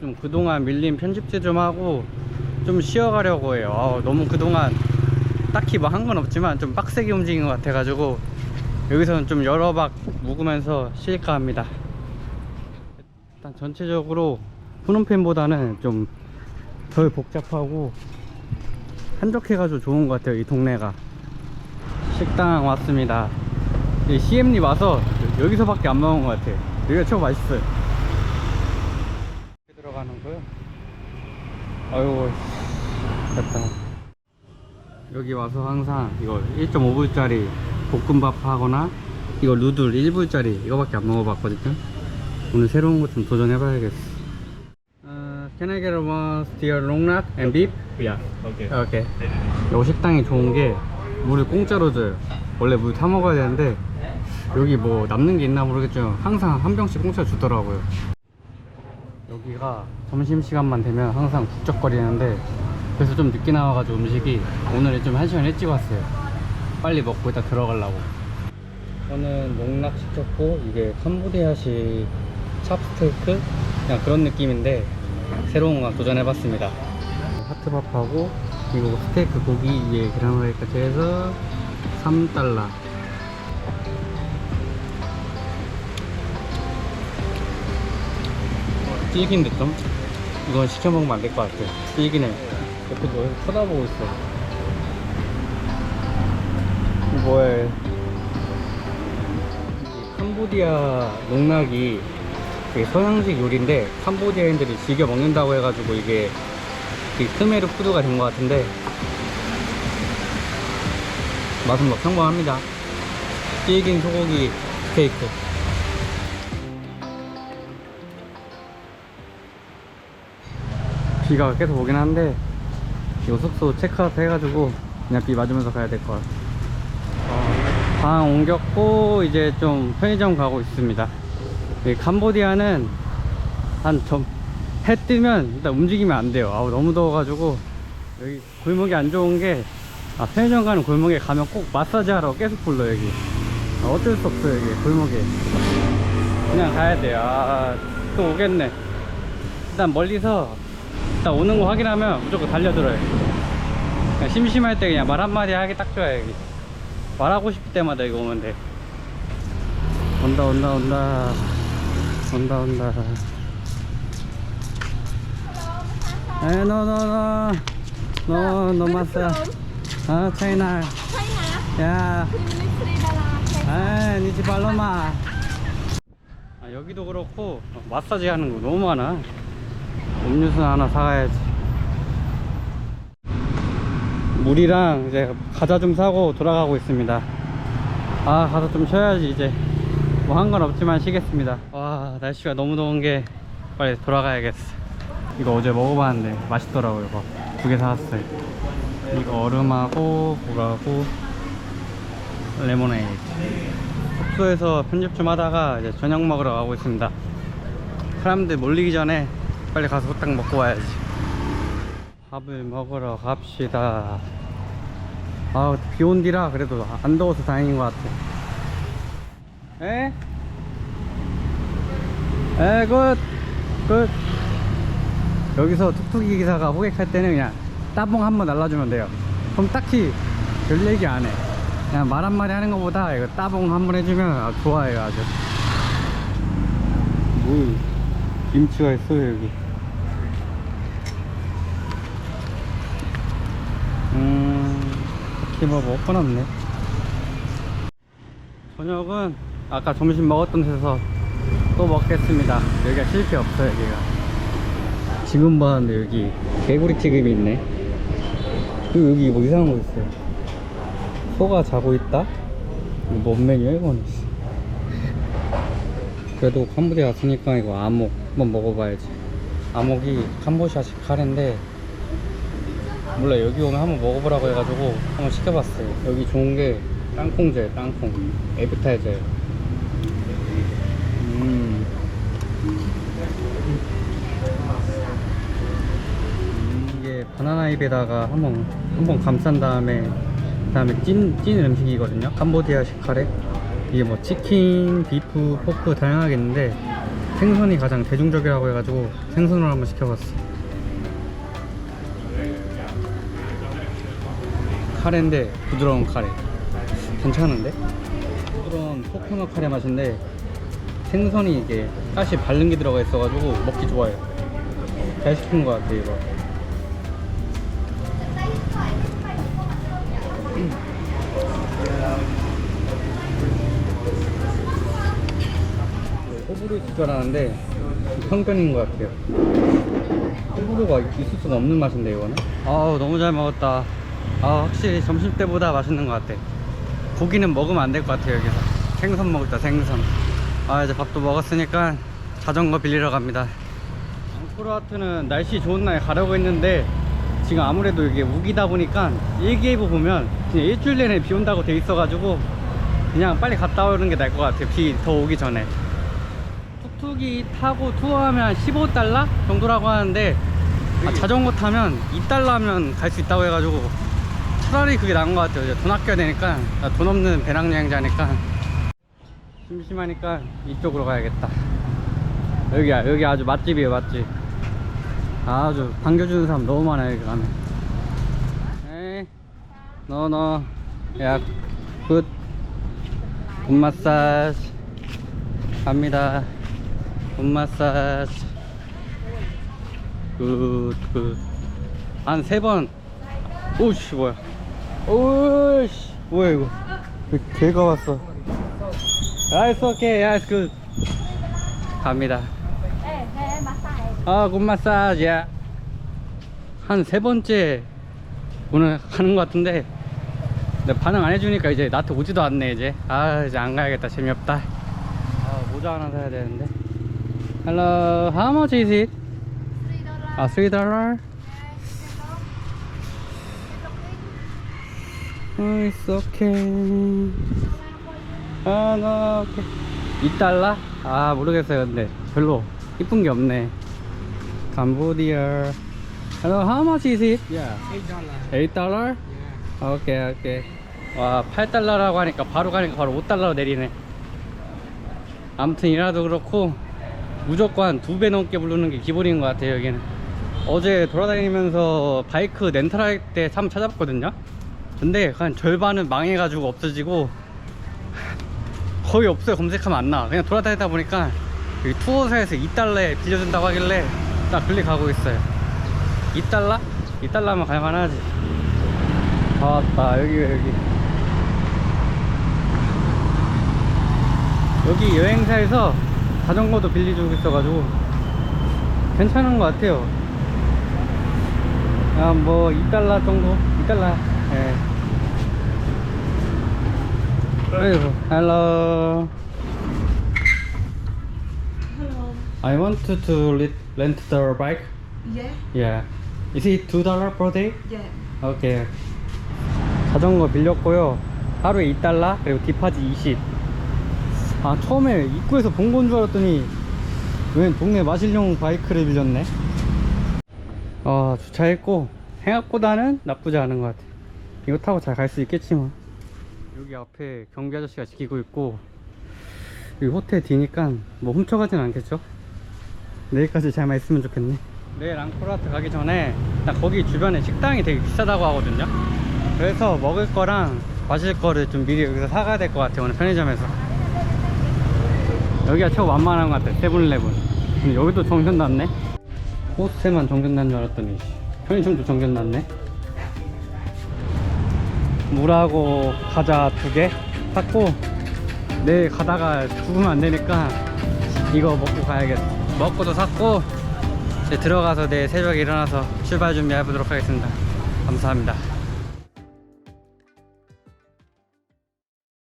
좀 그동안 밀린 편집도 좀 하고 좀 쉬어가려고 해요. 아우, 너무 그동안 딱히 뭐 한 건 없지만 좀 빡세게 움직인 것 같아 가지고 여기서는 좀 여러 박 묵으면서 쉴까 합니다. 일단 전체적으로 푸놈펜보다는 좀 덜 복잡하고 한적해가지고 좋은 것 같아요. 이 동네가. 식당 왔습니다. 이 CM리 와서 여기서밖에 안 먹은 것 같아요. 여기가 최고 맛있어요. 이렇게 들어가는 거요? 아이고, 됐다. 여기 와서 항상 이거 1.5불짜리 볶음밥 하거나 이거 누들 1불짜리 이거밖에 안 먹어봤거든요. 오늘 새로운 거좀 도전해봐야겠어. 어, can I get one steer long neck and beef? Yeah. Okay. 오케이. 여기 식당이 좋은 게 물을 공짜로 줘요. 원래 물 타 먹어야 되는데 여기 뭐 남는 게 있나 모르겠지만 항상 한 병씩 공짜로 주더라고요. 여기가 점심시간만 되면 항상 북적거리는데 그래서 좀 늦게 나와가지고 음식이 오늘은 좀 한 시간 일찍 왔어요. 빨리 먹고 이따 들어가려고. 저는 농락 시켰고 이게 캄보디아식 찹스테이크 그냥 그런 느낌인데 새로운 거 도전해봤습니다. 하트밥하고 그리고 스테이크 고기 위에 계란후라이까지 해서 3달러. 질긴데 좀? 이건 시켜 먹으면 안 될 것 같아. 질기네. 옆에 뭐 쳐다보고 있어. 뭐야? 이 캄보디아 농락이 서양식 요리인데 캄보디아인들이 즐겨 먹는다고 해가지고 이게 이 크메르 푸드가 된 것 같은데 맛은 뭐 평범합니다. 질긴 소고기 스테이크. 비가 계속 오긴 한데 이 숙소 체크아웃 해가지고 그냥 비 맞으면서 가야 될 것 같아. 어, 방 옮겼고 이제 좀 편의점 가고 있습니다. 이 캄보디아는 한점 해 뜨면 일단 움직이면 안 돼요. 아우 너무 더워가지고 여기 골목이 안 좋은 게 아, 편의점 가는 골목에 가면 꼭 마사지 하러 계속 불러 여기. 아, 어쩔 수 없어요 여기 골목에. 그냥 가야 돼요. 아, 또 오겠네. 일단 멀리서 일단 오는 거 확인하면 무조건 달려들어요. 그냥 심심할 때 그냥 말 한마디 하기 딱 좋아요 여기. 말하고 싶을 때마다 이거 오면 돼. 온다 온다 온다 온다 온다. 에. No, no, masa. 아, 차이나. 야, 아, 니지 발로마. 아, 여기도 그렇고, 마사지 하는 거 너무 많아. 음료수 하나 사가야지. 물이랑 이제 과자 좀 사고 돌아가고 있습니다. 아, 가서 좀 쉬어야지, 이제. 뭐 한 건 없지만 쉬겠습니다. 와, 날씨가 너무 더운 게 빨리 돌아가야겠어. 이거 어제 먹어봤는데 맛있더라고요, 이거. 두 개 사왔어요. 이거 얼음하고, 물하고, 레모네이드. 숙소에서 편집 좀 하다가 이제 저녁 먹으러 가고 있습니다. 사람들 몰리기 전에 빨리 가서 후딱 먹고 와야지. 밥을 먹으러 갑시다. 아, 비 온 뒤라 그래도 안 더워서 다행인 것 같아. 에? 에, 굿! 굿! 여기서 툭툭이 기사가 호객할 때는 그냥 따봉 한번 날라주면 돼요. 그럼 딱히 별 얘기 안 해. 그냥 말 한마디 하는 것보다 이거 따봉 한번 해주면 아, 좋아해요, 아주. 뭐, 김치가 있어요, 여기. 뭐 먹을 건 없네. 저녁은 아까 점심 먹었던 데서 또 먹겠습니다. 여기가 실패 없어요, 여기가. 지금 봤는데 여기 개구리 튀김이 있네. 그리고 여기 뭐 이상한 거 있어요. 소가 자고 있다? 뭔 메뉴야, 이거는? 그래도 캄보디아 왔으니까 이거 아목 한번 먹어봐야지. 아목이 캄보디아식 카레인데, 몰라, 여기 오면 한번 먹어보라고 해가지고 한번 시켜봤어요. 여기 좋은 게 땅콩제, 땅콩. 에비타이저예요. 음. 음, 이게 바나나 잎에다가 한번 한번 감싼 다음에 그다음에 찐, 찐 음식이거든요. 캄보디아식 카레. 이게 뭐 치킨, 비프, 포크 다양하게 있는데 생선이 가장 대중적이라고 해가지고 생선으로 한번 시켜봤어. 카레인데 부드러운 카레. 괜찮은데? 부드러운 코코넛 카레 맛인데 생선이 이게 가시 바른 게 들어가 있어가지고 먹기 좋아요. 잘 시킨 것 같아 이거. 호불호 있을 줄 알았는데 편견인 것 같아요. 호불호가 있을 수가 없는 맛인데 이거는. 아우 너무 잘 먹었다. 아 확실히 점심 때보다 맛있는 것 같아. 고기는 먹으면 안 될 것 같아요 여기서. 생선 먹자 생선. 아 이제 밥도 먹었으니까 자전거 빌리러 갑니다. 앙코르와트는 날씨 좋은 날 가려고 했는데 지금 아무래도 이게 우기다 보니까 일기예보 보면 그냥 일주일 내내 비 온다고 돼 있어가지고 그냥 빨리 갔다 오는 게 나을 것 같아요. 비 더 오기 전에. 툭툭이 타고 투어하면 15달러 정도라고 하는데 아, 자전거 타면 2달러면 갈 수 있다고 해가지고 차라리 그게 나은 것 같아요. 이제 돈 아껴야 되니까 나돈 없는 배낭여행자니까 심심하니까 이쪽으로 가야겠다. 여기야 여기 아주 맛집이에요 맛집. 아주 반겨주는 사람 너무 많아요 여기 가면. 에이 너너 야 굿. 굿 마사지 갑니다 굿 마사지 굿굿 한 세번 오씨 뭐야 오씨 뭐야 이거 왜 개가 왔어 아이스 오케이 아이스 굿 갑니다 Ê, ê, massage. 아, 굿 마사지야. 한세 번째 오늘 하는 것 같은데, 근데 반응 안 해주니까 이제 나한테 오지도 않네, 이제. 아, 이제 안 가야겠다. 재미없다. 아, 모자 하나 사야 되는데. Hello, how much is it? 아, 3 dollar? Oh, it's okay. 아, okay. 2달러? 아, 모르겠어요, 근데. 별로 이쁜 게 없네. Cambodia. Hello, how much is it? Yeah, eight dollar. 8 dollar? Yeah. 오케이, 오케이. 와, 8달러라고 하니까 바로 가니까 바로 5달러로 내리네. 아무튼 이라도 그렇고 무조건 두 배 넘게 부르는 게 기본인 것 같아요, 여기는. 어제 돌아다니면서 바이크 렌탈할 때 한번 찾아봤거든요. 근데 한 절반은 망해가지고 없어지고 거의 없어요. 검색하면 안 나와. 그냥 돌아다니다 보니까 여기 투어사에서 2달러에 빌려준다고 하길래 딱 클릭하고 있어요. 2달러? 2달러면 갈만하지. 아, 왔다. 여기, 여기. 여기 여행사에서 자전거도 빌려주고 있어가지고 괜찮은 것 같아요. 아, 뭐, 2달러 정도? 2달러. 예. 아이고, hello. Hello. I want to, to rent- the bike. Yeah, Yeah. Is it two dollar per day? yeah. 오케이. 자전거 빌렸고요. 하루에 2달러 그리고 디파지 20. 아 처음에 입구에서 본 건 줄 알았더니 웬 동네 마실용 바이크를 빌렸네. 아 주차했고 생각보다는 나쁘지 않은 것 같아. 이거 타고 잘 갈 수 있겠지만. 여기 앞에 경비 아저씨가 지키고 있고 여기 호텔 뒤니까 뭐 훔쳐가진 않겠죠? 내일까지 잘만 있으면 좋겠네. 내일 앙코르와트 가기 전에 나 거기 주변에 식당이 되게 비싸다고 하거든요. 그래서 먹을 거랑 마실 거를 좀 미리 여기서 사가야 될 것 같아요. 오늘 편의점에서. 여기가 최고 만만한 것 같아. 세븐일레븐. 근데 여기도 정전 났네. 호스텔만 정전 난 줄 알았더니 편의점도 정전 났네. 물하고 과자 두 개 샀고 내일 가다가 죽으면 안 되니까 이거 먹고 가야겠어. 먹고도 샀고 이제 들어가서 내일 새벽에 일어나서 출발 준비해 보도록 하겠습니다. 감사합니다.